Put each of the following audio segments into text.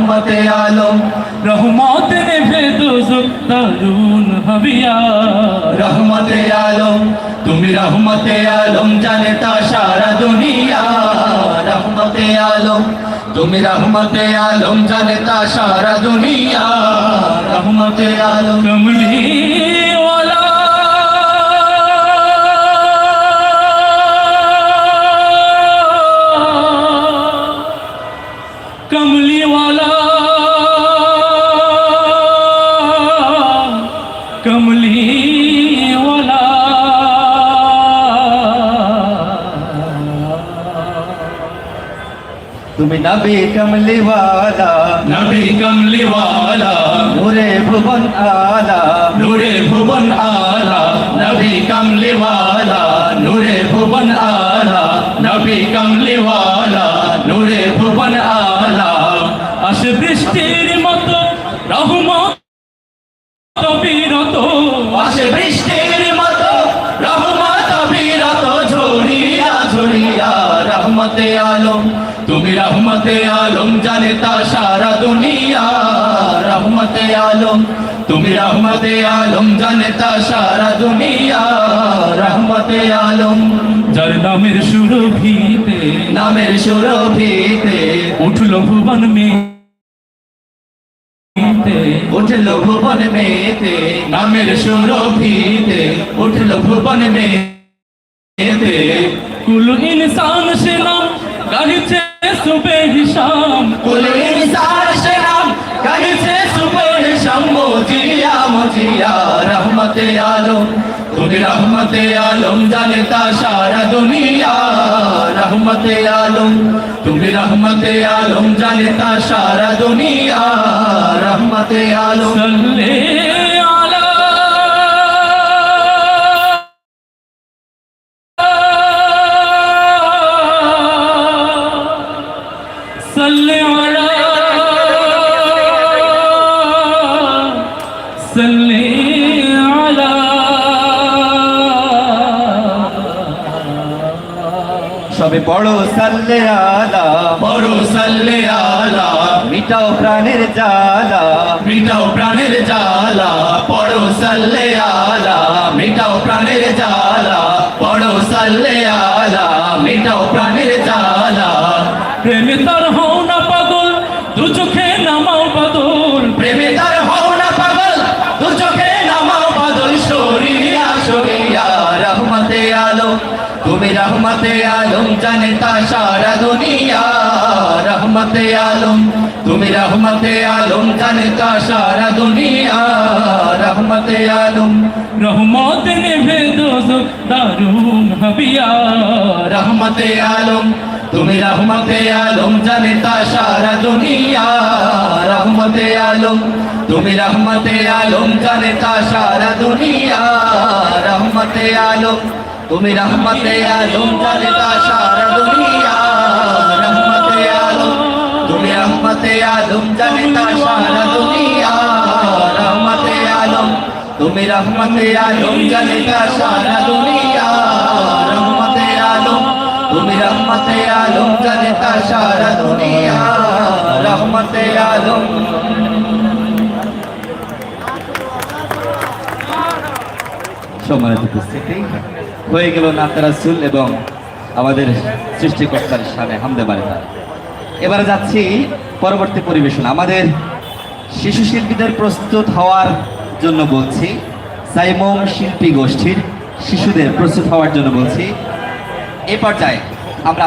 রহমতে আলম। রহমত নেভে দোজক দারুণ হবিয়া। রহমতে আলম তুমি রহমতে আলম জানে তা সারা দুনিয়া। রহমতে আলম তুমি রহমতে আলম জানে তা সারা দুনিয়া। রহমতে আলম। কমলি কমলিওয়ালা কমলিওয়ালা তুমি নবী কমলিওয়ালা নবী কমলিওয়ালা নূরে ভুবন আলা নূরে ভুবন আলা নবী কমলিওয়ালা নূরে ভুবন আলা নবী কমলিওয়ালা রহমতে আলম, তুমি রহমতে আলম, জানে তা সারা দুনিয়া। রহমতে আলম, তুমি রহমতে আলম, জানে তা সারা দুনিয়া। রহমতে আলম, যার নামের সুরভিতে নামের সুরভিতে উঠল ভুবন মে উঠল ভুবন মেতে, নামের সুরভিতে উঠল ভুবন মেতে। কুল ইনসান সুবে হিসাম, কুল ইনসান সে নাম কহিছে সুবহ শাম মজিয়া মজিয়া, রহমতে আলম। তুমি রহমতে আলম জানতা সারা দুনিয়া। রহমতে আলম, তুমি রহমতে আলম জানতা সারা দুনিয়া। রহমতে আলম। সবে বড় সাল্লে আলা। বড় সাল্লে আলা। মিটাও প্রাণের জ্বালা। মিটাও প্রাণের জ্বালা। বড় সাল্লে আলা। মিটাও প্রাণের জ্বালা। বড় সাল্লে আলা। মিটাও প্রাণের জ্বালা। প্রেমে তার রহমতে আলম জানে তা সারা দুনিয়া। রহমতে আলম, তুমি রহমতে আলম জানে তা সারা দুনিয়া। রহমতে আলম, রহমত নেভে দোজক দারুণ হবিয়া। রহমতে আলম, তুমি রহমতে আলম জানতা সারা দুনিয়া। রহমতে আলম, তুমি রহমতে আলম জানে তা সারা দুনিয়া। রহমতে আলম তুমি রহমতে আলম তা সারা দুনিয়া। রহমতে আলম, তুমি রহমতে আলম তা সারা দুনিয়া। রহমতে আলম, তুমি রহমতে আলম তা সারা দুনিয়া। রহমতে আলম, তুমি রহমতে আলম তা সারা দুনিয়া। রহমতে আলম। সম্মানিত উপস্থিতি। হয়ে গেল নাতারাসুল এবং আমাদের সৃষ্টিকর্তার সামনে হামদে বাড়িটা এবারে যাচ্ছি পরবর্তী পরিবেশন। আমাদের শিশু শিল্পীদের প্রস্তুত হওয়ার জন্য বলছি, সাইমং শিল্পী গোষ্ঠীর শিশুদের প্রস্তুত হওয়ার জন্য বলছি। এ পর্যায়ে আমরা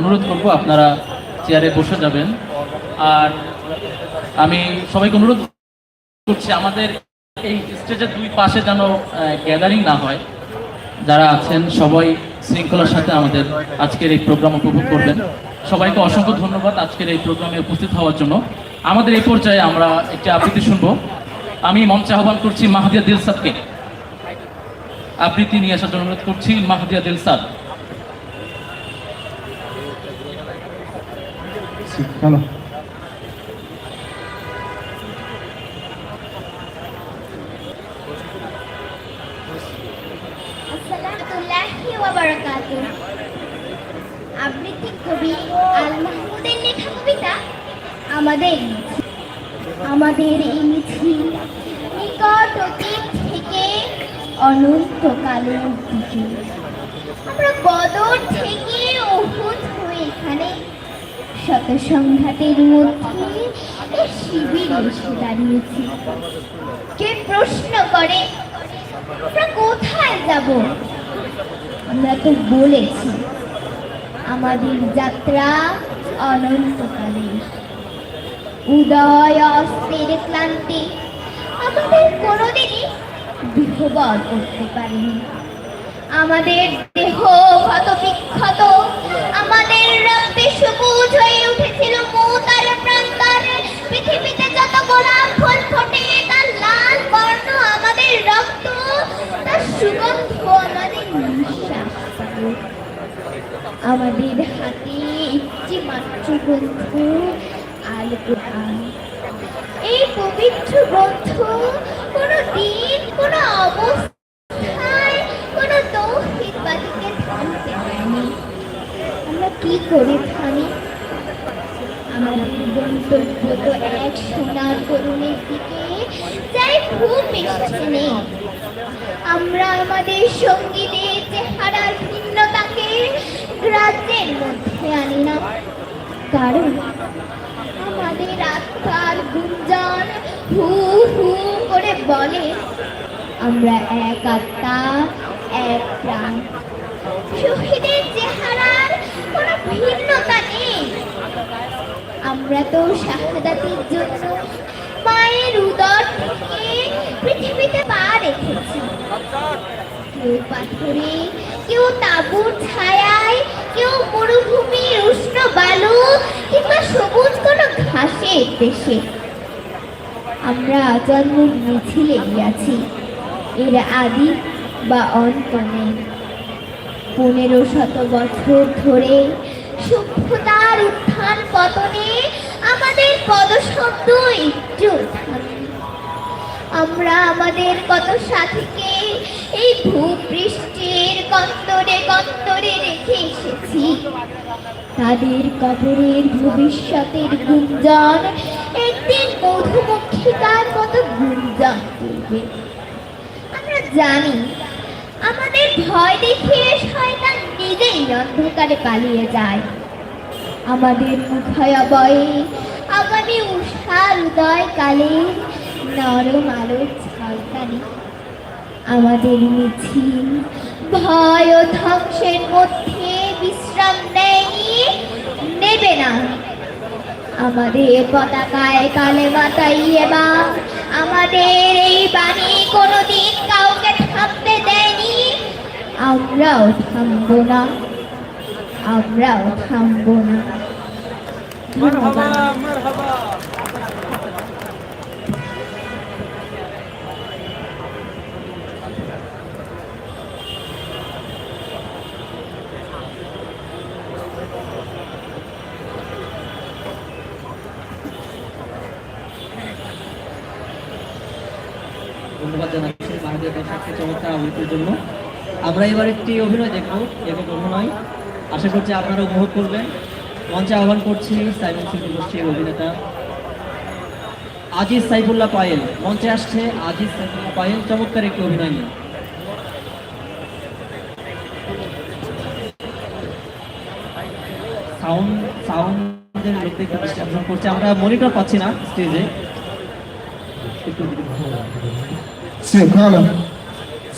অনুরোধ করব, আপনারা চেয়ারে বসে যাবেন। আর আমি সবাইকে অনুরোধ করছি, আমাদের এই স্টেজের দুই পাশে যেন গ্যাদারিং না হয়। যারা আছেন, সবাই শৃঙ্খলার সাথে আমাদের আজকের এই প্রোগ্রাম উপভোগ করবেন। সবাইকে অসংখ্য ধন্যবাদ আজকের এই প্রোগ্রামে উপস্থিত হওয়ার জন্য। আমাদের এই পর্যায়ে আমরা একটি আবৃত্তি শুনব। আমি মঞ্চে আহ্বান করছি মাহাদিয়া দিলসাদকে। আবৃত্তি নিয়ে আসার জন্য অনুরোধ করছি মাহাদিয়া দিলসাদ। ওয়া আবৃত্তি কবি কবিতা? আমাদের আমাদের এই মিছিল নিকট অতীত থেকে অনন্তকালের দিকে আমরা বদর থেকে অহুত হয়ে এখানে শত সংঘাতের মধ্যে শিবিরে এসে দাঁড়িয়েছি। কে প্রশ্ন করে, আমরা কোথায় যাব? আমরা তো বলেছি, আমাদের যাত্রা অনন্তকালে উদয় অস্তের ক্লান্তি আমাদের কোনোদিনই বিহবল করতে পারেনি। আমাদের আমাদের হাতে একটি মাত্র গ্রন্থ আল কোরআন। এই পবিত্র গ্রন্থ কোনো দিন, কোনো অবস্থায়, কোনো তৌহিদবাদীকে থামতে দেয়নি। আমরা কি করে থামি? আমাদের গন্তব্য তো এক সোনার তরুণের দিকে, যাই খুব বেশি নেই আমরা আমাদের সঙ্গীদের চেহারার ভিন্নতাকে গ্রাহ্যের মধ্যে আনি না। কারণ আমাদের আত্মার গুঞ্জন হু হু করে বলে, আমরা এক আত্মা, এক প্রাণ। শহীদের চেহারার কোনো ভিন্নতা নেই। আমরা তো শাহাদাতের জন্য মায়ের উদর থেকে পৃথিবীতে পা রেখেছি। কেউ পাথরে, কেউ তাঁবুর ছায়ায়, কেউ মরুভূমির উষ্ণ বালু কিংবা সবুজ কোনো ঘাসের দেশে আমরা আজন্মের মিছিলে আছি এর আদি বা অন্ত নেই পনেরো শত বছর ধরে সভ্যতার উত্থান পতনে আমাদের পদশব্দ একটু থামেনি। আমরা আমাদের কত সাথীকে এই ভূপৃষ্ঠের কন্তরে কন্তরে রেখে এসেছি। তাদের কবরের ভবিষ্যতের গুঞ্জন একদিন মধুমক্ষিকার মতো গুঞ্জন করবে আমরা জানি, আমাদের ভয় দেখিয়ে শয়তান নিজেই অন্ধকারে পালিয়ে যায়। আমাদের মুখয়বয়ে আগামী উষার উদয় কালে নরম আলোর ঝলকানি। আমাদের মিছিল ভয় ও ধ্বংসের মধ্যে বিশ্রাম নেয়নি, নেবে না। আমাদের পতাকায় কালে মাতাই এবার। আমাদের এই বাণী কোনোদিন কাউকে থামতে দেয়নি। আমরাও থামবো না, আমরাও থামবো না। ধন্যবাদ ধন্যবাদ জানাচ্ছি মাহাদিয়া দর্শককে চমৎকার আবৃত্তির জন্য। আমরা এবার একটি অভিনয় দেখব, একক অভিনয়। আশা করছি আপনারা উপভোগ করবেন। মঞ্চে আহ্বান করছি সাইমন শিল্পী গোষ্ঠীর অভিনেতা আজিজ সাইফুল্লাহ পায়েল। মঞ্চে আসছে আজিজ সাইফুল্লাহ পায়েল। চমৎকার একটি অভিনয় নিয়ে। সাউন্ড, সাউন্ডের লোক দেখতে ডিস্ট্রাকশন করছে। আমরা মনিটর পাচ্ছি না স্টেজে একটু Sick, hello. Sick, hello. Sick, hello. Hello, sick. All right, take สิบห้าเลย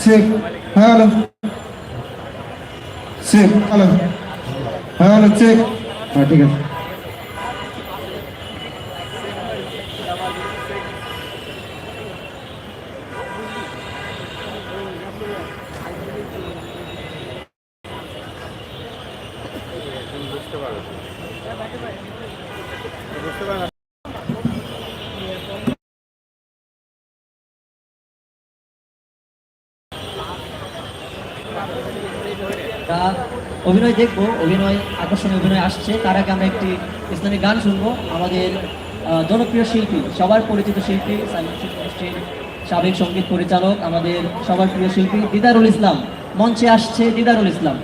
สิบห้าเลยสิบห้าเลยห้าเลยสิบมาที่กัน তা অভিনয় দেখব, অভিনয়, আকর্ষণীয় অভিনয় আসছে। তার আগে আমরা একটি ইসলামিক গান শুনব, আমাদের জনপ্রিয় শিল্পী, সবার পরিচিত শিল্পী সাবেক সংগীত পরিচালক, আমাদের সবার প্রিয় শিল্পী দিদারুল ইসলাম। মঞ্চে আসছে দিদারুল ইসলাম।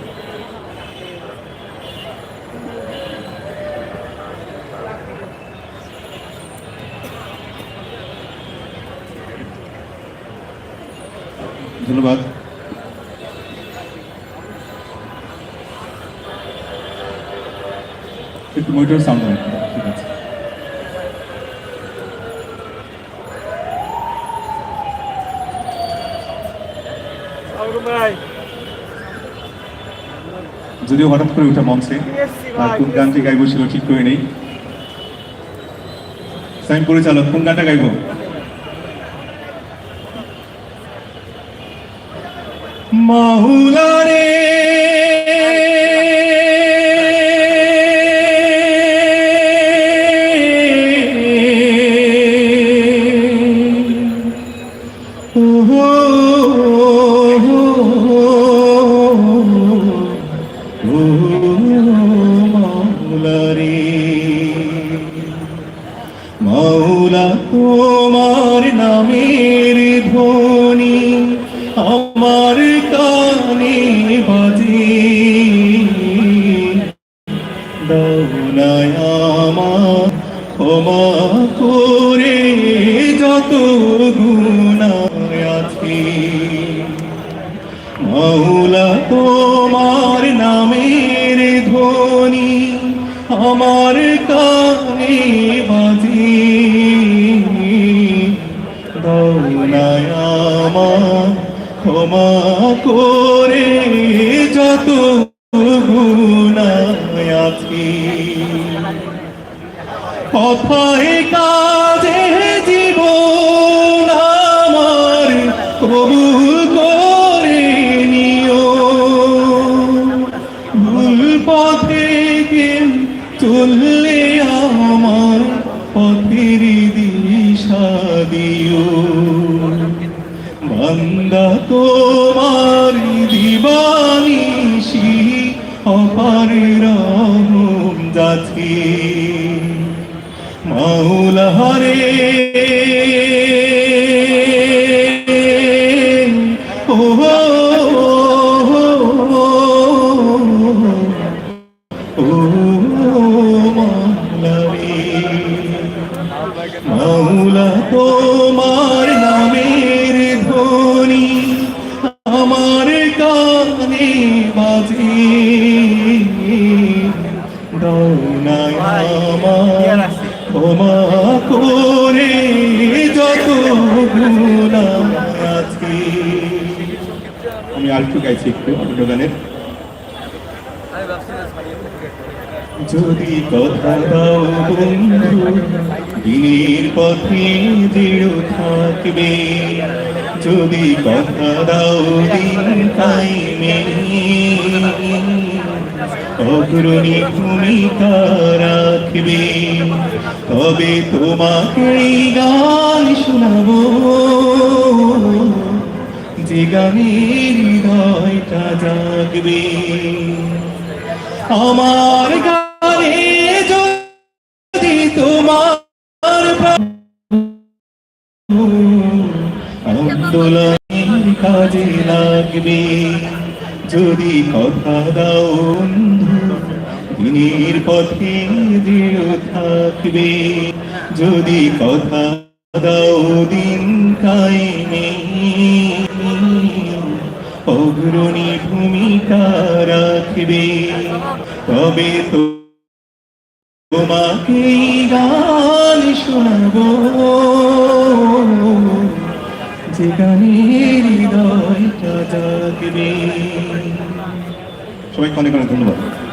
ধন্যবাদ। মনিটর সাউন্ড ঠিক আছে। যদিও হঠাৎ করে উঠা মঞ্চে আর কোন গানটি গাইবো ছিল ঠিক করে নেই। সাইন পরিচালক কোন গানটা গাইবো? মাহুলারে মাওলা তোমার নামের ধ্বনি আমার কানে বাজে। দাউনায় আমার ক্ষমা করে যত গুণায় আছে। মাওলা, তোমার নামের ধ্বনি আমার কানে বাজে। দৌনায় আমার ক্ষমা করে যত গুণায় আছে। কথায় কাজে জীবন আমার কবুল করে নিও। ভুল পথে চললে আমার বান্দা তোমার দিবানিশি অপার রহম যাচ্ছে মাওলা হরে মাওলা তোমার আরেকটু গাইছি একটু যদি কথা দাও বন্ধু, দিনের পথে দৃঢ় থাকবে। যদি কথা দাও দিন টাইমে অগ্রণী ভূমিকা রাখবে। তবে তোমাকে গান শোনাবো। গানের হৃদয়টা জাগবে। আমার গানে যদি তোমার আন্দোলনের কাজে লাগবে, যদি কথা দাও দিনের পথে দৃঢ় থাকবে। যদি কথা দাও দিন কায়েমে অগ্রণী ভূমিকা রাখবে। তবে তো তোমাকে গান শোনাব। যে গানের হৃদয়টা জাগবে। সবাইকে অনেক অনেক ধন্যবাদ।